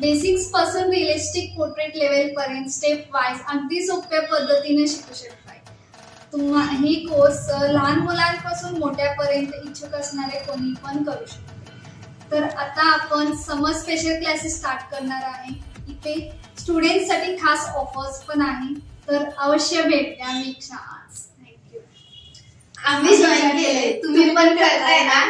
बेसिक्सपासून realistic portrait level पर्यंत step wise अगदी सोप्या पद्धतीने शिकू शकताय. तुम्हा ही कोर्स लहान मुलांपासून मोठ्यापर्यंत इच्छुक असणारे कोणी पण करू शकते. तर आता आपण समर स्पेशल क्लासेस स्टार्ट करणार आहे. इथे स्टुडंटसाठी खास ऑफर्स पण आहे. तर अवश्य भेट द्या आर्ट्स थँक्यू आम्ही जॉईन केले तुम्ही पण करताय ना?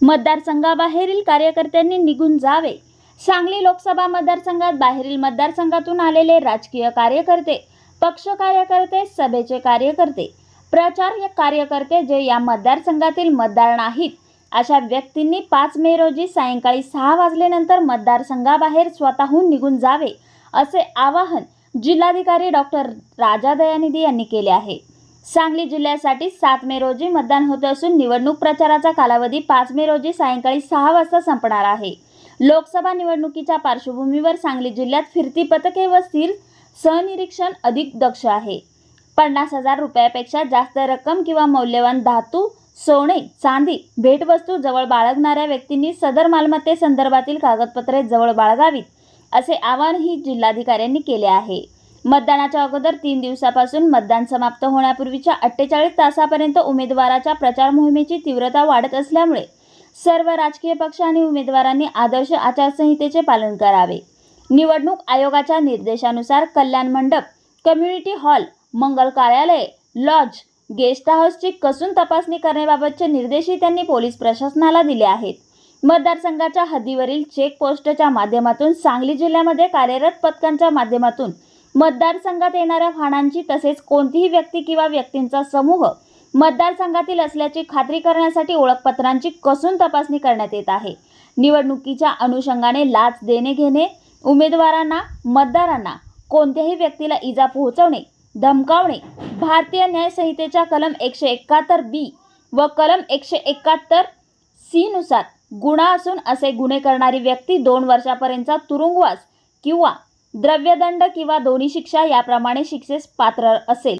मतदारसंघाबाहेरील कार्यकर्त्यांनी निघून जावे. सांगली लोकसभा मतदारसंघात बाहेरील मतदारसंघातून आलेले राजकीय कार्यकर्ते पक्ष कार्यकर्ते सभेचे कार्यकर्ते प्रचार कार्यकर्ते जे या मतदारसंघातील मतदार नाहीत अशा व्यक्तींनी पाच मे रोजी सायंकाळी सहा वाजल्यानंतर मतदारसंघाबाहेर स्वतःहून निघून जावे असे आवाहन जिल्हाधिकारी डॉक्टर राजा दयानिधी यांनी केले आहे. सांगली जिल्ह्यासाठी सात मे रोजी मतदान होत असून निवडणूक प्रचाराचा कालावधी पाच मे रोजी सायंकाळी सहा वाजता संपणार आहे. लोकसभा निवडणुकीच्या पार्श्वभूमीवर सांगली जिल्ह्यात फिरती पथके व स्थिर सहनिरीक्षण अधिक दक्ष आहे. पन्नास हजार रुपयापेक्षा जास्त रक्कम किंवा मौल्यवान धातू सोने चांदी भेटवस्तू जवळ बाळगणाऱ्या व्यक्तींनी सदर मालमत्तेसंदर्भातील कागदपत्रे जवळ बाळगावीत असे आवाहनही जिल्हाधिकाऱ्यांनी केले आहे. मतदानाच्या अगोदर तीन दिवसापासून मतदान समाप्त होण्यापूर्वीच्या अठ्ठेचाळीस तासापर्यंत उमेदवाराच्या प्रचार मोहिमेची तीव्रता वाढत असल्यामुळे सर्व राजकीय पक्ष आणि उमेदवारांनी आदर्श आचारसंहितेचे पालन करावे. निवडणूक आयोगाच्या निर्देशानुसार कल्याण मंडप कम्युनिटी हॉल मंगल कार्यालय लॉज गेस्ट हाऊसची कसून तपासणी करण्याबाबतचे निर्देशही त्यांनी पोलीस प्रशासनाला दिले आहेत. मतदारसंघाच्या हद्दीवरील चेक पोस्टच्या माध्यमातून सांगली जिल्ह्यामध्ये कार्यरत पथकांच्या माध्यमातून मतदारसंघात येणाऱ्या वाहनांची तसेच कोणतीही व्यक्ती किंवा व्यक्तींचा समूह मतदारसंघातील असल्याची खात्री करण्यासाठी ओळखपत्रांची कसून तपासणी करण्यात येत आहे. निवडणुकीच्या अनुषंगाने लाच देणे घेणे उमेदवारांना मतदारांना कोणत्याही व्यक्तीला इजा पोहोचवणे धमकावणे भारतीय न्यायसंहितेच्या कलम एकशे एकाहत्तर बी व कलम एकशे एकाहत्तर सी नुसार गुन्हा असून असे गुन्हे करणारी व्यक्ती दोन वर्षापर्यंतचा तुरुंगवास किंवा द्रव्यदंड किंवा दोन्ही शिक्षा याप्रमाणे शिक्षेस पात्र असेल.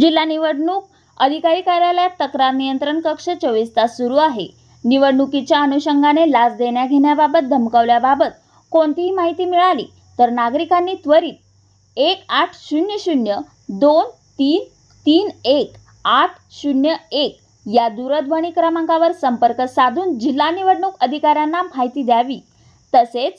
जिल्हा निवडणूक अधिकारी कार्यालयात तक्रार नियंत्रण कक्ष चोवीस तास सुरू आहे. निवडणुकीच्या अनुषंगाने लाच देण्या घेण्याबाबत धमकावल्याबाबत कोणतीही माहिती मिळाली तर नागरिकांनी त्वरित एक आठ शून्य शून्य दोन तीन तीन एक आठ शून्य एक या दूरध्वनी क्रमांकावर संपर्क साधून जिल्हा निवडणूक अधिकाऱ्यांना माहिती द्यावी. तसेच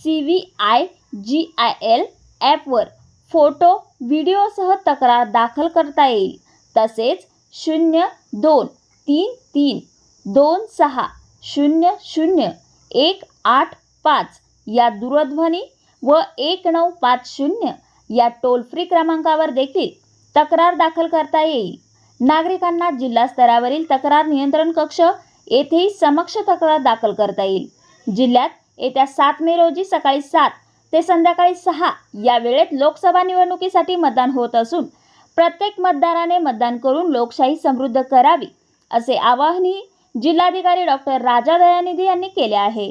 C V I G I L ॲपवर फोटो व्हिडिओसह तक्रार दाखल करता येईल. तसेच शून्य दोन तीन तीन दोन सहा शून्य शून्य एक आठ पाच या दूरध्वनी व एक नऊ पाच शून्य या टोल फ्री क्रमांकावर देखील तक्रार दाखल करता येईल. नागरिकांना जिल्हा स्तरावरील तक्रार नियंत्रण कक्ष येथेही समक्ष तक्रार दाखल करता येईल. जिल्ह्यात येत्या सात मे रोजी सकाळी सात ते संध्याकाळी सहा या वेळेत लोकसभा निवडणुकीसाठी मतदान होत असून प्रत्येक मतदाराने मतदान करून लोकशाही समृद्ध करावी असे आवाहनही जिल्हाधिकारी डॉक्टर राजा दयानिधी यांनी केले आहे.